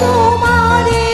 তোমারে